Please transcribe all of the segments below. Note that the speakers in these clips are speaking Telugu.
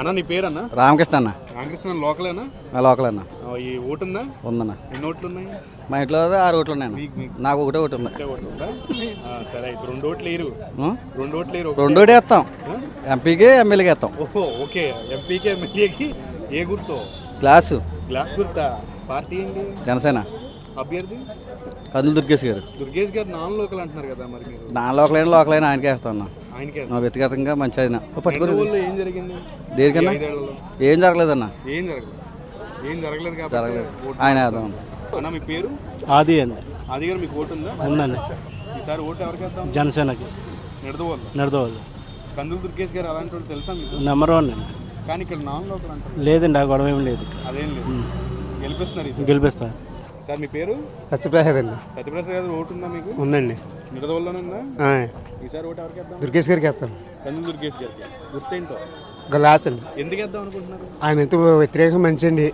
అన్న నీ పేరన్నా? రామకృష్ణ అన్న. రామకృష్ణ లోకలేనా? లోకల్ అన్న ఈ ఓటు ఉందా ఉందన్న. ఎన్ని ఓట్లు ఉన్నాయి మా ఇంట్లో ఆరు ఓట్లు మీకు నాకు ఒకటే ఓటు ఉందా. సరే అయితే రెండు ఓట్లు లేరు? రెండు ఓట్లు లేరు రెండు ఓటే వేస్తాం. ఎంపీకి ఎమ్మెల్యేకి వేస్తాం. ఓహో ఓకే. ఎంపీకి ఎమ్మెల్యేకి ఏ గుర్తు? Class glass గుర్తా? పార్టీ ఏంటి? జనసేన. అభ్యర్థి? కందులు దుర్గేష్ గారు. దుర్గేష్ గారు నాన్ లోకల్ అంటున్నారు కదా మరి మీరు. నా లోకలైన లోకలైన ఆయనకే వేస్తాం మా వ్యక్తిగతంగా మంచి ఆయన. పట్టుకుని ఏం జరిగింది? దేనికన్నా? ఏం జరగలేదన్న? ఏం జరగలేదు. ఏం జరగలేదు కాబట్టి జరగలేదు. ఓటు ఆయన అన్న. మీ పేరు? ఆది అండి అది గారు మీకు ఓటు ఉందా? ఉందండి ఈసారి ఓటు ఎవరికి వేద్దాం? జనసేనకి. నిడదవోళ్ళు నడదవాలి. కందులు దుర్గేష్ గారు అలాంటి వాళ్ళు తెలుసా మీకు? నెంబర్ వన్ అండి. కానీ ఇక్కడ నాన్ లోకల్ అంటారు. లేదండి ఆ గొడవ ఏం లేదు. అదేం లేదు. గెలిపిస్తున్నారు ఈసారి. గెలిపిస్తా సార్ మీ పేరు? సత్యప్రసాద్ అండి. సత్యప్రసాద్ గారు ఓటు ఉందా మీకు? ఉందండి. దుర్గేష్ గారికి వేస్తాను. గ్లాస్ అండి. ఆయన ఎంతో వ్యతిరేకం మంచి అండి.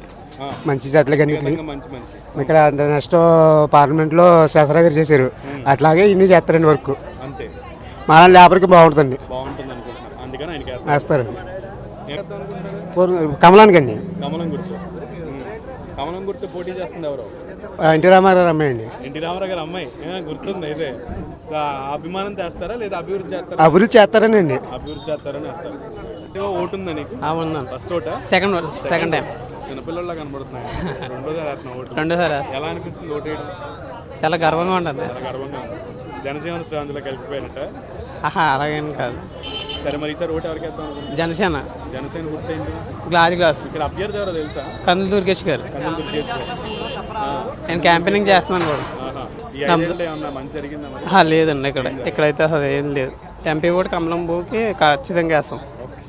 మంచి మంచి మంచి. ఇక్కడ నెక్స్ట్ పార్లమెంట్లో శాసరా గారు చేశారు. అట్లాగే ఇన్ని చేస్తారండి వర్క్. మన లేబర్కి బాగుంటుందండి. వేస్తారు. కమలానికి అండి కమలం గుర్తు పోటీ చేస్తుంది ఎవరు? ఎన్టీ రామారావు అమ్మాయి అండి. ఎన్టీ రామారావు గారు అమ్మాయి. ఏ, గుర్తుంది అయితే. సో ఆ అభిమానం చేస్తారా లేదా అభివృద్ధి చేస్తారా? అభివృద్ధి చేస్తారని అండి. అభివృద్ధి చేస్తారని వేస్తారు. ఏవో ఓటు ఉందా నీకు? ఉందండి. ఫస్ట్ ఓటా? Second second time. చిన్నపిల్లల్లా కనబడుతున్నాయి. రెండోసారి వేస్తున్నావు ఓటు? రెండోసారి ఎలా అనిపిస్తుంది ఓటు వేయడం? చాలా గర్వంగా ఉంటుంది. చాలా గర్వంగా ఉంది. జనజీవన శ్రాంతిలో కలిసిపోయినట్ట. ఆహా అలాగేం కాదు. సరే మరి ఈసారి ఓటు ఎవరికి వేద్దాం అనుకుంటున్నారు? జనసేన. జనసేన గుర్తయింది. Glass glass. ఇక్కడ అభ్యర్థి ఎవరో తెలుసా? కందులు దుర్గేష్ గారు. కన్నులు దుర్గేష్ గారు. నేను క్యాంపెయినింగ్ చేస్తున్నాను కూడా. ఆహా. ఈ ఐదేళ్ళలో ఏమన్నా మంచి జరిగిందా మరి? ఆహా, లేదండి ఇక్కడ. ఇక్కడైతే అసలు ఏం లేదు. ఎంపీ కూడా కమలం బోకి ఖచ్చితంగా వేస్తాం.